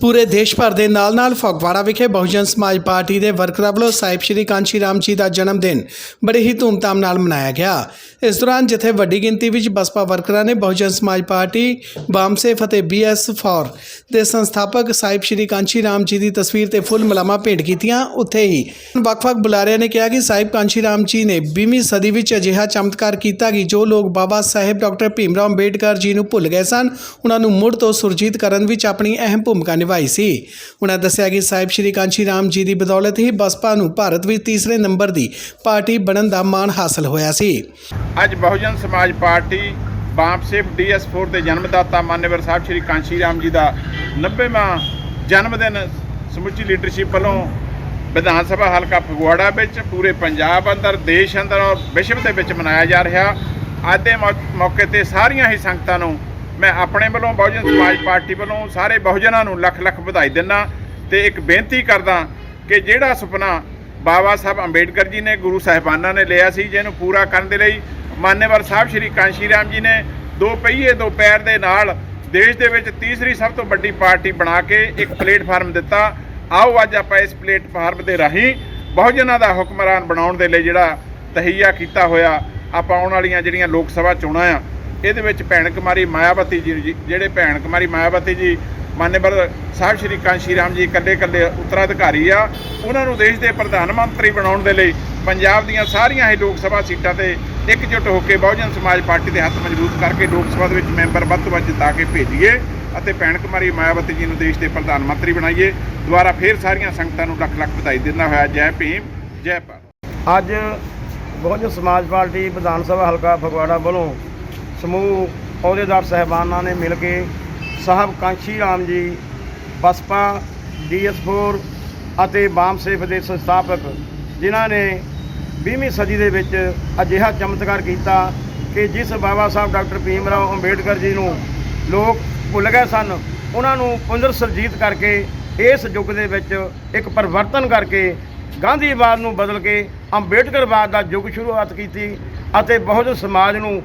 ਪੂਰੇ ਦੇਸ਼ ਭਰ ਦੇ ਨਾਲ-ਨਾਲ ਫਗਵਾੜਾ ਵਿਖੇ ਬਹੁਜਨ ਸਮਾਜ ਪਾਰਟੀ ਦੇ ਵਰਕਰਾਂ ਵੱਲੋਂ ਸਾਹਿਬ ਸ਼੍ਰੀ ਕਾਂਸ਼ੀ ਰਾਮ ਜੀ ਦਾ ਜਨਮ ਦਿਨ ਬੜੀ ਹੀ ਧੂਮਧਾਮ ਨਾਲ ਮਨਾਇਆ ਗਿਆ। ਇਸ ਦੌਰਾਨ ਜਿੱਥੇ ਵੱਡੀ ਗਿਣਤੀ ਵਿੱਚ ਬਸਪਾ ਵਰਕਰਾਂ ਨੇ ਬਹੁਜਨ ਸਮਾਜ ਪਾਰਟੀ ਬਾਮਸੇ ਫਤਿਹ ਬੀਐਸ ਫੌਰ ਦੇ ਸੰਸਥਾਪਕ ਸਾਹਿਬ ਸ਼੍ਰੀ ਕਾਂਸ਼ੀ ਰਾਮ ਜੀ ਦੀ ਤਸਵੀਰ ਤੇ ਫੁੱਲ ਮਲਾਮਾ ਭੇਟ ਕੀਤੀਆਂ, ਉੱਥੇ ਹੀ ਵੱਖ-ਵੱਖ ਬੁਲਾਰਿਆਂ ਨੇ ਕਿਹਾ ਕਿ ਸਾਹਿਬ ਕਾਂਸ਼ੀ ਰਾਮ ਜੀ ਨੇ 20ਵੀਂ ਸਦੀ ਵਿੱਚ ਅਜਿਹਾ ਚਮਤਕਾਰ ਕੀਤਾ ਕਿ ਜੋ ਲੋਕ ਬਾਬਾ ਸਾਹਿਬ ਡਾਕਟਰ ਭੀਮ ਰਾਓ ਅੰਬੇਡਕਰ ਜੀ ਨੂੰ ਭੁੱਲ ਗਏ ਸਨ, ਉਹਨਾਂ ਨੂੰ ਮੁੜ ਤੋਂ ਸੁਰਜੀਤ ਕਰਨ ਵਿੱਚ ਆਪਣੀ ਅਹਿਮ ਭੂਮਿਕਾ ਨਿਭਾਈ ਸੀ। ਉਹਨਾਂ ਦੱਸਿਆ ਕਿ ਸਾਹਿਬ ਸ਼੍ਰੀ ਕਾਂਸ਼ੀ ਰਾਮ ਜੀ ਦੀ ਬਦੌਲਤ ਹੀ ਬਸਪਾ ਨੂੰ ਭਾਰਤ ਵਿੱਚ ਤੀਸਰੇ ਨੰਬਰ ਦੀ ਪਾਰਟੀ ਬਣਨ ਦਾ ਮਾਣ ਹਾਸਲ ਹੋਇਆ ਸੀ। ਅੱਜ ਬਹੁਜਨ ਸਮਾਜ ਪਾਰਟੀ ਬਾਪ ਸੇਫ ਡੀਐਸ4 ਦੇ ਜਨਮਦਾਤਾ ਮਾਨਵਰ ਸਾਹਿਬ ਸ਼੍ਰੀ ਕਾਂਸ਼ੀ ਰਾਮ ਜੀ ਦਾ 90ਵਾਂ ਜਨਮ ਦਿਨ ਸਮੁੱਚੀ ਲੀਡਰਸ਼ਿਪ ਵੱਲੋਂ ਵਿਧਾਨ ਸਭਾ ਹਲਕਾ ਫਗਵਾੜਾ ਵਿੱਚ ਪੂਰੇ ਪੰਜਾਬ ਅੰਦਰ, ਦੇਸ਼ ਅੰਦਰ ਔਰ ਵਿਸ਼ਵ ਦੇ ਵਿੱਚ ਮਨਾਇਆ ਜਾ ਰਿਹਾ। ਅੱਜ ਦੇ ਮੌਕੇ ਤੇ ਸਾਰੀਆਂ ਹੀ ਸੰਗਤਾਂ ਨੂੰ ਮੈਂ ਆਪਣੇ ਵੱਲੋਂ ਬਹੁਜਨ ਸਮਾਜ ਪਾਰਟੀ ਵੱਲੋਂ ਸਾਰੇ ਬਹੁਜਨਾਂ ਨੂੰ ਲੱਖ ਲੱਖ ਵਧਾਈ ਦਿੰਦਾ ਤੇ ਇੱਕ ਬੇਨਤੀ ਕਰਦਾ ਕਿ ਜਿਹੜਾ ਸੁਪਨਾ ਬਾਬਾ ਸਾਹਿਬ ਅੰਬੇਡਕਰ ਜੀ ਨੇ, ਗੁਰੂ ਸਾਹਿਬਾਨਾਂ ਨੇ ਲਿਆ ਸੀ, ਜਿਹਨੂੰ ਪੂਰਾ ਕਰਨ ਦੇ ਲਈ ਮਾਨਯਵਰ ਸਾਹਿਬ ਸ਼੍ਰੀ ਕਾਂਸ਼ੀ ਰਾਮ ਜੀ ਨੇ ਦੋ ਪਹੀਏ, ਦੋ ਪੈਰ ਦੇ ਨਾਲ ਦੇਸ਼ ਦੇ ਵਿੱਚ ਤੀਸਰੀ ਸਭ ਤੋਂ ਵੱਡੀ ਪਾਰਟੀ ਬਣਾ ਕੇ ਇੱਕ ਪਲੇਟਫਾਰਮ ਦਿੱਤਾ। ਆਓ ਅੱਜ ਆਪਾਂ ਇਸ ਪਲੇਟਫਾਰਮ ਦੇ ਰਾਹੀਂ ਬਹੁਜਨਾਂ ਦਾ ਹੁਕਮਰਾਨ ਬਣਾਉਣ ਦੇ ਲਈ ਜਿਹੜਾ ਤਹਈਆ ਕੀਤਾ ਹੋਇਆ, ਆਪਾਂ ਆਉਣ ਵਾਲੀਆਂ ਜਿਹੜੀਆਂ ਲੋਕ ਸਭਾ ਚੋਣਾਂ ਆ ਇਹਦੇ ਵਿੱਚ ਭੈਣ ਕੁਮਾਰੀ ਮਾਇਆਵਤੀ ਜੀ ਜੀ- ਜਿਹੜੇ ਭੈਣ ਕੁਮਾਰੀ ਮਾਇਆਵਤੀ ਜੀ ਮਾਨਯਵਰ ਸਾਹਿਬ ਸ਼੍ਰੀ ਕਾਂਸ਼ੀ ਰਾਮ ਜੀ ਇਕੱਲੇ ਇਕੱਲੇ ਉੱਤਰਾਧਿਕਾਰੀ ਆ, ਉਹਨਾਂ ਨੂੰ ਦੇਸ਼ ਦੇ ਪ੍ਰਧਾਨ ਮੰਤਰੀ ਬਣਾਉਣ ਦੇ ਲਈ ਪੰਜਾਬ ਦੀਆਂ ਸਾਰੀਆਂ ਹੀ ਲੋਕ ਸਭਾ ਸੀਟਾਂ ਤੇ ਇਕਜੁੱਟ ਹੋ ਕੇ ਬਹੁਜਨ ਸਮਾਜ ਪਾਰਟੀ ਦੇ ਹੱਥ ਮਜ਼ਬੂਤ ਕਰਕੇ ਲੋਕ ਸਭਾ ਦੇ ਵਿੱਚ ਮੈਂਬਰ ਵੱਧ ਤੋਂ ਵੱਧ ਜਿਤਾ ਕੇ ਭੇਜੀਏ ਅਤੇ ਭੈਣ ਕੁਮਾਰੀ ਮਾਇਆਵਤੀ ਜੀ ਨੂੰ ਦੇਸ਼ ਦੇ ਪ੍ਰਧਾਨ ਮੰਤਰੀ ਬਣਾਈਏ, ਦੁਬਾਰਾ ਫੇਰ ਸਾਰੀਆਂ ਸੰਗਤਾਂ ਨੂੰ ਲੱਖ ਲੱਖ ਵਧਾਈ ਦਿੰਦਾ ਹੋਇਆ ਜੈ ਭੀਮ, ਜੈ ਭਾਰਤ। ਅੱਜ ਬਹੁਜਨ ਸਮਾਜ ਪਾਰਟੀ ਵਿਧਾਨ ਸਭਾ ਹਲਕਾ ਫਗਵਾੜਾ ਵੱਲੋਂ ਸਮੂਹ ਅਹੁਦੇਦਾਰ ਸਹਿਬਾਨਾਂ ਨੇ ਮਿਲ ਕੇ ਸਾਹਿਬ ਕਾਂਸ਼ੀ ਰਾਮ ਜੀ, ਬਸਪਾ ਡੀਐਸ4 ਅਤੇ ਬਾਮ ਸੇਫ ਦੇ ਸੰਸਥਾਪਕ ਜਿਨ੍ਹਾਂ ਨੇ 20ਵੀਂ ਸਦੀ ਦੇ ਵਿੱਚ ਅਜਿਹਾ ਚਮਤਕਾਰ ਕੀਤਾ ਕਿ ਜਿਸ ਬਾਬਾ ਸਾਹਿਬ ਡਾਕਟਰ ਭੀਮ ਰਾਓ ਅੰਬੇਡਕਰ ਜੀ ਨੂੰ ਲੋਕ ਭੁੱਲ ਗਏ ਸਨ, ਉਹਨਾਂ ਨੂੰ ਪੁਨਰ ਸਰਜੀਤ ਕਰਕੇ ਇਸ ਯੁੱਗ ਦੇ ਵਿੱਚ ਇੱਕ ਪਰਿਵਰਤਨ ਕਰਕੇ ਗਾਂਧੀਵਾਦ ਨੂੰ ਬਦਲ ਕੇ ਅੰਬੇਡਕਰਵਾਦ ਦਾ ਯੁੱਗ ਸ਼ੁਰੂਆਤ ਕੀਤੀ ਅਤੇ ਬਹੁਜਨ ਸਮਾਜ ਨੂੰ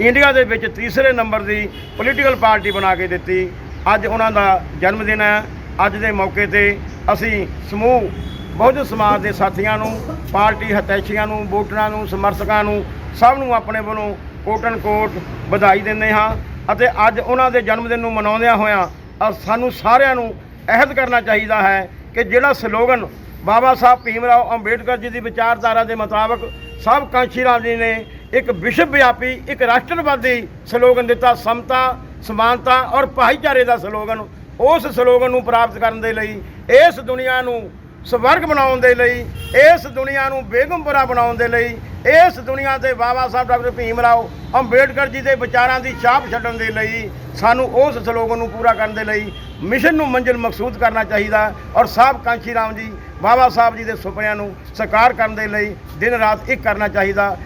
ਇੰਡੀਆ ਦੇ ਵਿੱਚ ਤੀਸਰੇ ਨੰਬਰ ਦੀ ਪੋਲੀਟੀਕਲ ਪਾਰਟੀ ਬਣਾ ਕੇ ਦਿੱਤੀ। ਅੱਜ ਉਹਨਾਂ ਦਾ ਜਨਮ ਦਿਨ ਹੈ। ਅੱਜ ਦੇ ਮੌਕੇ ਤੇ ਅਸੀਂ ਸਮੂਹ ਬਹੁਜਨ ਸਮਾਜ ਦੇ ਸਾਥੀਆਂ ਨੂੰ, ਪਾਰਟੀ ਹਤੈਸ਼ੀਆਂ ਨੂੰ, ਵੋਟਰਾਂ ਨੂੰ, ਸਮਰਥਕਾਂ ਨੂੰ, ਸਭ ਨੂੰ ਆਪਣੇ ਵੱਲੋਂ ਕੋਟਨ ਕੋਟ ਵਧਾਈ ਦਿੰਦੇ ਹਾਂ ਅਤੇ ਅੱਜ ਉਹਨਾਂ ਦੇ ਜਨਮ ਦਿਨ ਨੂੰ ਮਨਾਉਂਦਿਆਂ ਹੋਇਆਂ ਅ- ਸਾਨੂੰ ਸਾਰਿਆਂ ਨੂੰ ਅਹਿਦ ਕਰਨਾ ਚਾਹੀਦਾ ਹੈ ਕਿ ਜਿਹੜਾ ਸਲੋਗਨ ਬਾਬਾ ਸਾਹਿਬ ਭੀਮ ਰਾਓ ਅੰਬੇਡਕਰ ਜੀ ਦੀ ਵਿਚਾਰਧਾਰਾ ਦੇ ਮੁਤਾਬਕ ਸਭ ਕਾਂਸ਼ੀ ਰਾਮ ਜੀ ਨੇ ਇੱਕ ਵਿਸ਼ਵ ਵਿਆਪੀ, ਇੱਕ ਰਾਸ਼ਟਰਵਾਦੀ ਸਲੋਗਨ ਦਿੱਤਾ, ਸਮਤਾ, ਸਮਾਨਤਾ ਔਰ ਭਾਈਚਾਰੇ ਦਾ ਸਲੋਗਨ। ਉਸ ਸਲੋਗਨ ਨੂੰ ਪ੍ਰਾਪਤ ਕਰਨ ਦੇ ਲਈ, ਇਸ ਦੁਨੀਆ ਨੂੰ ਸਵਰਗ ਬਣਾਉਣ ਦੇ ਲਈ, ਇਸ ਦੁਨੀਆ ਨੂੰ ਬੇਗਮਪੁਰਾ ਬਣਾਉਣ ਦੇ ਲਈ, ਇਸ ਦੁਨੀਆ ਤੇ ਬਾਬਾ ਸਾਹਿਬ ਡਾਕਟਰ ਭੀਮ ਰਾਓ ਅੰਬੇਡਕਰ ਜੀ ਦੇ ਵਿਚਾਰਾਂ ਦੀ ਛਾਪ ਛੱਡਣ ਦੇ ਲਈ, ਸਾਨੂੰ ਉਸ ਸਲੋਗਨ ਨੂੰ ਪੂਰਾ ਕਰਨ ਦੇ ਲਈ ਮਿਸ਼ਨ ਨੂੰ ਮੰਜ਼ਿਲ ਮਕਸੂਦ ਕਰਨਾ ਚਾਹੀਦਾ ਔਰ ਸਾਹਿਬ ਕਾਂਸ਼ੀ ਰਾਮ ਜੀ, ਬਾਬਾ ਸਾਹਿਬ ਜੀ ਦੇ ਸੁਪਨਿਆਂ ਨੂੰ ਸਾਕਾਰ ਕਰਨ ਦੇ ਲਈ ਦਿਨ ਰਾਤ ਇੱਕ ਕਰਨਾ ਚਾਹੀਦਾ।